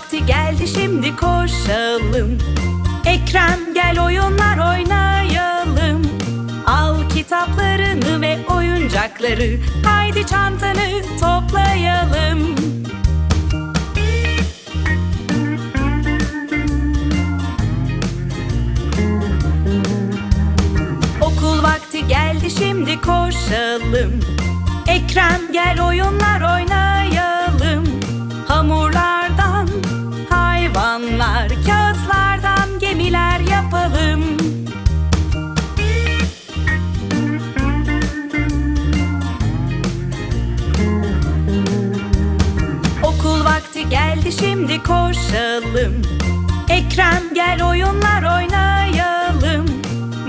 vakti geldi şimdi koşalım. Ekrem gel oyunlar oynayalım. Al kitaplarını ve oyuncakları Haydi çantanı toplayalım. Okul vakti geldi şimdi koşalım. Ekrem gel oyunlar oynayalım geldi şimdi koşalım. Ekrem gel oyunlar oynayalım.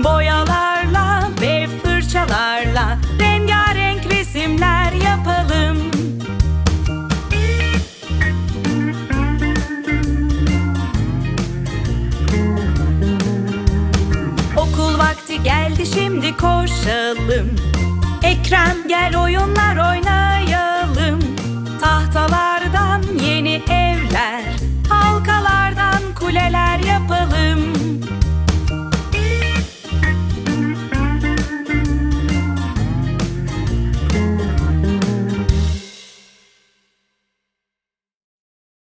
Boyalarla ve fırçalarla Rengarenk resimler yapalım. Okul vakti geldi şimdi koşalım. Ekrem gel oyunlar oynayalım. Tahtalardan